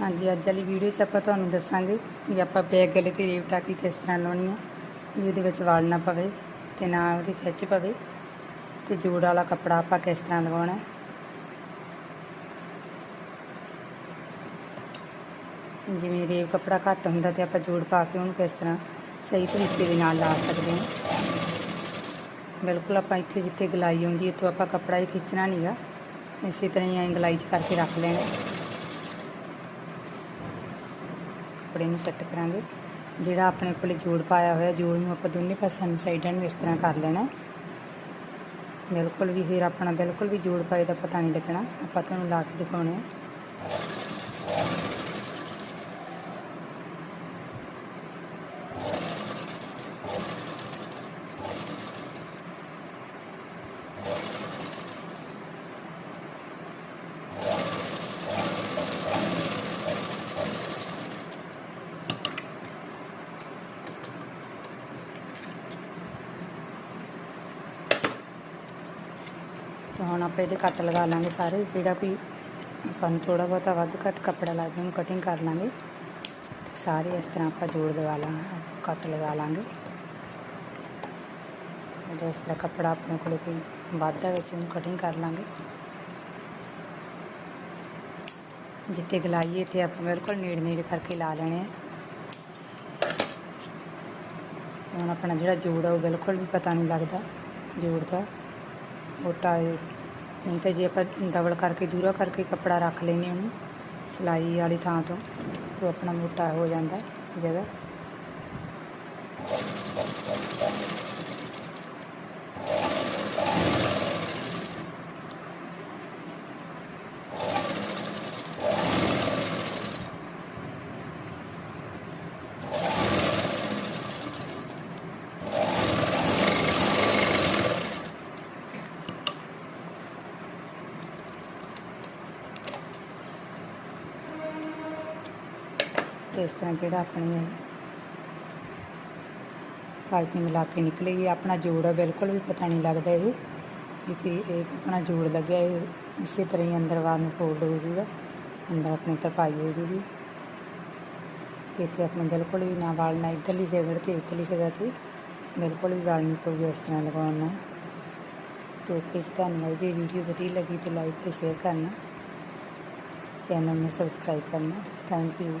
ਹਾਂਜੀ, ਅੱਜ ਵਾਲੀ ਵੀਡੀਓ 'ਚ ਆਪਾਂ ਤੁਹਾਨੂੰ ਦੱਸਾਂਗੇ ਵੀ ਆਪਾਂ ਬੈਗ ਗਲੇ ਤੇ ਰੇਵ ਟਾਕੀ ਕਿਸ ਤਰ੍ਹਾਂ ਲਾਉਣੀ ਹੈ ਵੀ ਉਹਦੇ ਵਿੱਚ ਵਾਲ ਨਾ ਪਵੇ ਤੇ ਨਾ ਉਹਦੀ ਖਿੱਚ ਪਵੇ ਤੇ ਜੋੜ ਵਾਲਾ ਕੱਪੜਾ ਆਪਾਂ ਕਿਸ ਤਰ੍ਹਾਂ ਲਗਾਉਣਾ ਜਿਵੇਂ ਰੇਵ ਕੱਪੜਾ ਘੱਟ ਹੁੰਦਾ ਤੇ ਆਪਾਂ ਜੋੜ ਪਾ ਕੇ ਉਹਨੂੰ ਕਿਸ ਤਰ੍ਹਾਂ ਸਹੀ ਤਰੀਕੇ ਦੇ ਨਾਲ ਲਾ ਸਕਦੇ ਹਾਂ। ਬਿਲਕੁਲ ਆਪਾਂ ਇੱਥੇ ਜਿੱਥੇ ਗਲਾਈ ਆਉਂਦੀ ਇੱਥੋਂ ਆਪਾਂ ਕੱਪੜਾ ਹੀ ਖਿੱਚਣਾ ਨਹੀਂਗਾ ਇਸੇ ਤਰ੍ਹਾਂ ਹੀ ਐਂ ਗਲਾਈ 'ਚ ਕਰਕੇ ਰੱਖ ਲੈਣਾ। ਕੱਪੜੇ ਨੂੰ ਸੈੱਟ ਕਰਾਂਗੇ। ਜਿਹੜਾ ਆਪਣੇ ਕੋਲੇ ਜੋੜ ਪਾਇਆ ਹੋਇਆ, ਜੋੜ ਨੂੰ ਆਪਾਂ ਦੋਨੇ ਪਾਸਿਆਂ ਨੂੰ ਸਾਈਡਾਂ ਨੂੰ ਇਸ ਤਰ੍ਹਾਂ ਕਰ ਲੈਣਾ। ਬਿਲਕੁਲ ਵੀ ਫਿਰ ਆਪਣਾ ਬਿਲਕੁਲ ਵੀ ਜੋੜ ਪਾਏ ਦਾ ਪਤਾ ਨਹੀਂ ਲੱਗਣਾ। ਆਪਾਂ ਤੁਹਾਨੂੰ ਲਾ ਕੇ ਦਿਖਾਉਣੇ ਆ। ਤੇ ਹੁਣ ਆਪਾਂ ਇਹਦੇ ਕੱਟ ਲਗਾ ਲਾਂਗੇ ਸਾਰੇ, ਜਿਹੜਾ ਵੀ ਆਪਾਂ ਨੂੰ ਥੋੜਾ ਬਹੁਤਾ ਵੱਧ ਘੱਟ ਕੱਪੜਾ ਲੱਗਦਾ, ਉਹਨੂੰ ਕਟਿੰਗ ਕਰ ਲਾਂਗੇ। ਤੇ ਸਾਰੇ ਇਸ ਤਰ੍ਹਾਂ ਆਪਾਂ ਜੋੜ ਲਗਾ ਲਾਂਗੇ ਕੱਟ ਲਗਾ ਲਾਂਗੇ। ਤੇ ਇਸ ਤਰ੍ਹਾਂ ਕੱਪੜਾ ਆਪਣੇ ਕੋਲ ਕੋਈ ਵਾਧਾ ਵਿੱਚ ਉਹਨੂੰ ਕਟਿੰਗ ਕਰ ਲਾਂਗੇ। ਜਿੱਥੇ ਗਲਾਈਏ, ਇੱਥੇ ਆਪਾਂ ਬਿਲਕੁਲ ਨੇੜੇ ਨੇੜੇ ਕਰਕੇ ਲਾ ਲੈਣੇ ਆ। ਹੁਣ ਆਪਣਾ ਜਿਹੜਾ ਜੋੜ ਆ, ਉਹ ਬਿਲਕੁਲ ਵੀ ਪਤਾ ਨਹੀਂ ਲੱਗਦਾ ਜੋੜ ਦਾ। ਮੋਟਾ ਹੈ ਨਹੀਂ ਤਾਂ ਜੇ ਆਪਾਂ ਡਬਲ ਕਰਕੇ ਦੂਰਾ ਕਰਕੇ ਕੱਪੜਾ ਰੱਖ ਲੈਨੇ ਉਹਨੂੰ, ਸਿਲਾਈ ਵਾਲੀ ਥਾਂ ਤੋਂ, ਤਾਂ ਆਪਣਾ ਮੋਟਾ ਹੋ ਜਾਂਦਾ ਜਗ੍ਹਾ। ਤੇ ਇਸ ਤਰ੍ਹਾਂ ਜਿਹੜਾ ਆਪਣੀ ਪਾਈਪਿੰਗ ਲਾ ਕੇ ਨਿਕਲੇਗੀ ਆਪਣਾ ਜੋੜ ਆ ਬਿਲਕੁਲ ਵੀ ਪਤਾ ਨਹੀਂ ਲੱਗਦਾ ਇਹ ਵੀ ਕਿ ਇਹ ਆਪਣਾ ਜੋੜ ਲੱਗਿਆ ਇਹ, ਇਸੇ ਤਰ੍ਹਾਂ ਹੀ ਅੰਦਰ ਵਾਰ ਨੂੰ ਫੋਲਡ ਹੋ ਜੂਗਾ, ਅੰਦਰ ਆਪਣੀ ਤਰਪਾਈ ਹੋ ਜੂਗੀ। ਤੇ ਇੱਥੇ ਆਪਣੇ ਬਿਲਕੁਲ ਵੀ ਨਾ ਵਾਲ, ਨਾ ਇੱਧਰਲੀ ਜਗ੍ਹਾ ਤੇ, ਇੱਧਰਲੀ ਜਗ੍ਹਾ ਤੇ ਬਿਲਕੁਲ ਵੀ ਵਾਲ ਨਹੀਂ ਇਸ ਤਰ੍ਹਾਂ ਲਗਾਉਣਾ ਨਾਲ। ਤੇ ਧੰਨਵਾਦ ਜੇ। ਵੀਡੀਓ ਵਧੀਆ ਲੱਗੀ ਤੇ ਲਾਈਕ ਤੇ ਸ਼ੇਅਰ ਕਰਨਾ। ਚੈਨਲ ਨੂੰ ਸਬਸਕ੍ਰਾਈਬ ਕਰਨਾ। Thank you